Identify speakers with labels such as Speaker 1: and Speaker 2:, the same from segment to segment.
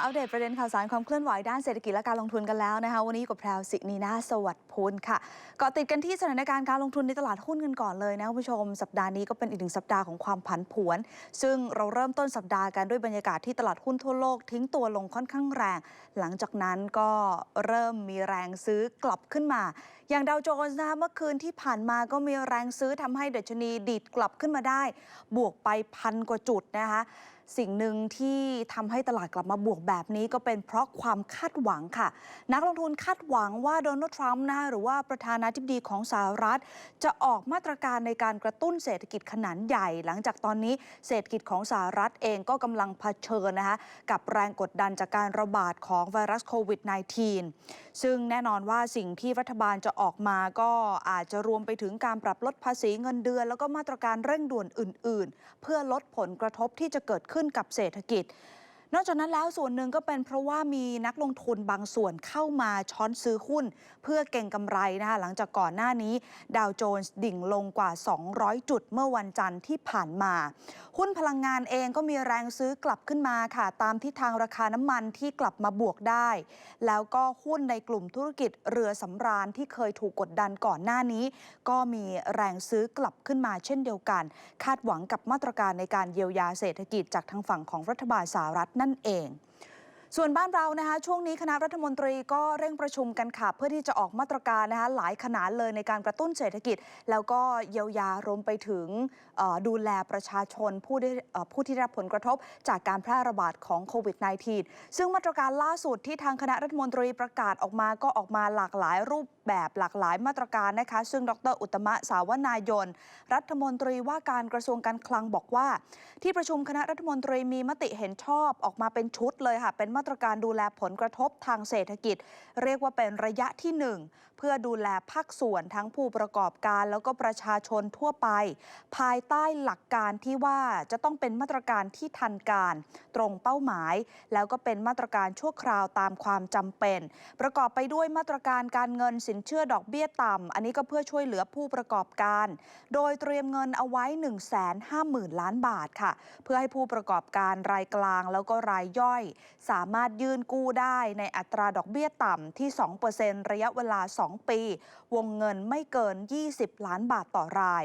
Speaker 1: มาอัปเดตประเด็นข่าวสารความเคลื่อนไหวด้านเศรษฐกิจและการลงทุนกันแล้วนะคะ วันนี้กับแพรวสินีนาสวัสดิ์พูลค่ะเกาะติดกันที่สถานการณ์การลงทุนในตลาดหุ้นกันก่อนเลยนะคุณผู้ชม สัปดาห์นี้ก็เป็นอีกหนึ่งสัปดาห์ของความผันผวน ซึ่งเราเริ่มต้นสัปดาห์กันด้วยบรรยากาศที่ตลาดหุ้นทั่วโลกทิ้งตัวลงค่อนข้างแรง หลังจากนั้นก็เริ่มมีแรงซื้อกลับขึ้นมา อย่างดาวโจนส์นะคะเมื่อคืนที่ผ่านมาก็มีแรงซื้อทำให้ดัชนีดีดกลับขึ้นมาได้ บวกไปพันกว่าจุดนะคะ สิ่งหนึ่งที่ทำให้ตลาดกลับมาบวกแบบนี้ก็เป็นเพราะความคาดหวังค่ะ นักลงทุนคาดหวังว่าโดนัลด์ทรัมป์นะคะหรือว่าประธานาธิบดีของสหรัฐ จะออกมาตรการในการกระตุ้นเศรษฐกิจขนาดใหญ่ หลังจากตอนนี้เศรษฐกิจของสหรัฐเองก็กำลังเผชิญนะคะกับแรงกดดันจากการระบาดของไวรัสโควิด -19 ซึ่งแน่นอนว่าสิ่งที่รัฐบาลจะออกมาก็อาจจะรวมไปถึงการปรับลดภาษีเงินเดือน แล้วก็มาตรการเร่งด่วนอื่น ๆ เพื่อลดผลกระทบที่จะเกิดขึ้นกับเศรษฐกิจ นอกจากนั้นแล้วส่วนหนึ่งก็เป็นเพราะว่ามีนักลงทุนบางส่วนเข้ามาช้อนซื้อหุ้น เพื่อเก่งกำไรนะคะหลังจากก่อนหน้านี้ ดาวโจนส์ดิ่งลงกว่า 200 จุดเมื่อวันจันทร์ที่ผ่านมา หุ้นพลังงานเองก็มีแรงซื้อกลับขึ้นมาค่ะ ตามทิศทางราคาน้ำมันที่กลับมาบวกได้ แล้วก็หุ้นในกลุ่มธุรกิจเรือสำราญที่เคยถูกกดดันก่อนหน้านี้ ก็มีแรงซื้อกลับขึ้นมาเช่นเดียวกัน คาดหวังกับมาตรการในการเยียวยาเศรษฐกิจจากทางฝั่งของรัฐบาลสหรัฐนั่นเองส่วนบ้านเรานะคะช่วงนี้คณะรัฐมนตรีก็เร่งประชุมกันค่ะ เพื่อที่จะออกมาตรการนะคะหลายขนาดเลยในการกระตุ้นเศรษฐกิจ แล้วก็เยียวยารวมไปถึงดูแลประชาชนผู้ได้ผู้ที่ได้รับผลกระทบจากการแพร่ระบาดของโควิด -19 ซึ่งมาตรการล่าสุดที่ทางคณะรัฐมนตรีประกาศออกมาก็ออกมาหลากหลายรูป แบบหลากหลายมาตรการนะคะ ซึ่งดร อุตมะสาวนายน รัฐมนตรีว่าการกระทรวงการคลังบอกว่า ที่ประชุมคณะรัฐมนตรีมีมติเห็นชอบออกมาเป็นชุดเลยค่ะ เป็นมาตรการดูแลผลกระทบทางเศรษฐกิจ เรียกว่าเป็นระยะที่หนึ่งเพื่อดูแลภาคส่วนทั้งผู้ประกอบการแล้วก็ประชาชนทั่วไป ภายใต้หลักการที่ว่าจะต้องเป็นมาตรการที่ทันการ ตรงเป้าหมาย แล้วก็เป็นมาตรการชั่วคราวตามความจำเป็น ประกอบไปด้วยมาตรการการเงินสินเชื่อดอกเบี้ยต่ำ อันนี้ก็เพื่อช่วยเหลือผู้ประกอบการ โดยเตรียมเงินเอาไว้ 1 5 0 0 0 0 ล้านบาทค่ะ เพื่อให้ผู้ประกอบการรายกลางแล้วก็รายย่อย สามารถยื่นกู้ได้ในอัตราดอกเบี้ยต่ำที่ 2%ระยะเวลา 2 ปี วงเงินไม่เกิน 20 ล้านบาทต่อราย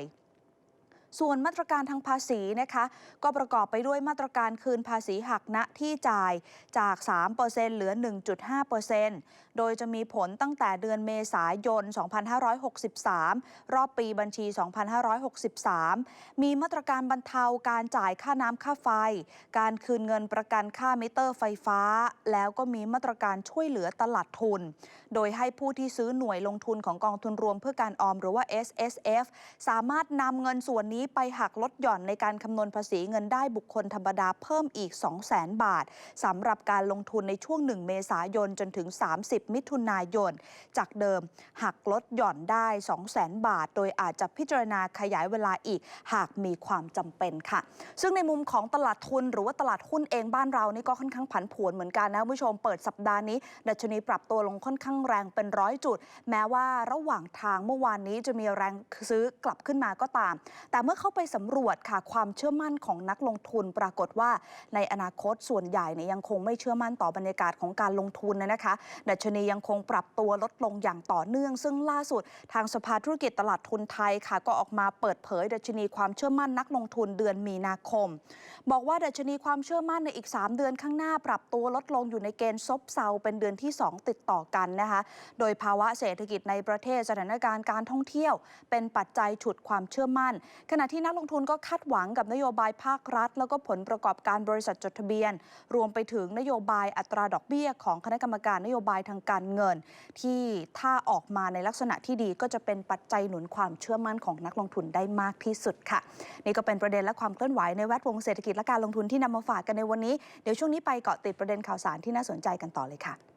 Speaker 1: ส่วนมาตรการทางภาษีนะคะ ก็ประกอบไปด้วยมาตรการคืนภาษีหักณที่จ่ายจาก 3%เหลือ 1.5%โดยจะมีผลตั้งแต่เดือนเมษายน 2563 รอบปีบัญชี 2563 มีมาตรการบรรเทาการจ่ายค่าน้ำค่าไฟ การคืนเงินประกันค่ามิเตอร์ไฟฟ้า แล้วก็มีมาตรการช่วยเหลือตลาดทุน โดยให้ผู้ที่ซื้อหน่วยลงทุนของกองทุนรวมเพื่อการออมหรือว่า S S F สามารถนำเงินส่วนนี้ไปหักลดหย่อนในการคำนวณภาษีเงินได้บุคคลธรรมดาเพิ่มอีก 200,000 บาทสำหรับการลงทุนในช่วง 1 เมษายนจนถึง 30 มิถุนายน จากเดิมหักลดหย่อนได้ 200,000 บาท โดยอาจจะพิจารณาขยายเวลาอีกหากมีความจำเป็นค่ะ ซึ่งในมุมของตลาดทุนหรือว่าตลาดหุ้นเองบ้านเรานี่ก็ค่อนข้างผันผวนเหมือนกันนะคุณผู้ชมเปิดสัปดาห์นี้ ดัชนีปรับตัวลงค่อนข้างแรงเป็นร้อยจุด แม้ว่าระหว่างทางเมื่อวานนี้จะมีแรงซื้อกลับขึ้นมาก็ตาม แต่เมื่อเข้าไปสำรวจค่ะความเชื่อมั่นของนักลงทุนปรากฏว่าในอนาคตส่วนใหญ่เนี่ยยังคงไม่เชื่อมั่นต่อบรรยากาศของการลงทุนนะคะดัชนียังคงปรับตัวลดลงอย่างต่อเนื่อง ซึ่งล่าสุดทางสภาธุรกิจตลาดทุนไทยค่ะ ก็ออกมาเปิดเผยดัชนีความเชื่อมั่นนักลงทุนเดือนมีนาคม บอกว่าดัชนีความเชื่อมั่นในอีก 3 เดือนข้างหน้าปรับตัวลดลงอยู่ในเกณฑ์ซบเซาเป็นเดือนที่ 2 ติดต่อกันนะคะโดยภาวะเศรษฐกิจในประเทศสถานการณ์การท่องเที่ยว เป็นปัจจัยฉุดความเชื่อมั่นขณะที่นักลงทุนก็คาดหวังกับนโยบายภาครัฐ แล้วก็ผลประกอบการบริษัทจดทะเบียน รวมไปถึงนโยบายอัตราดอกเบี้ย ของคณะกรรมการนโยบายทางการเงิน ที่ถ้าออกมาในลักษณะที่ดีก็จะเป็นปัจจัยหนุนความเชื่อมั่นของนักลงทุนได้มากที่สุดค่ะ นี่ก็เป็นประเด็นและความเคลื่อนไหวในแวดวงเศรษฐกิจและการลงทุนที่นำมาฝากกันในวันนี้เดี๋ยวช่วงนี้ไปเกาะติดประเด็นข่าวสารที่น่าสนใจกันต่อเลยค่ะ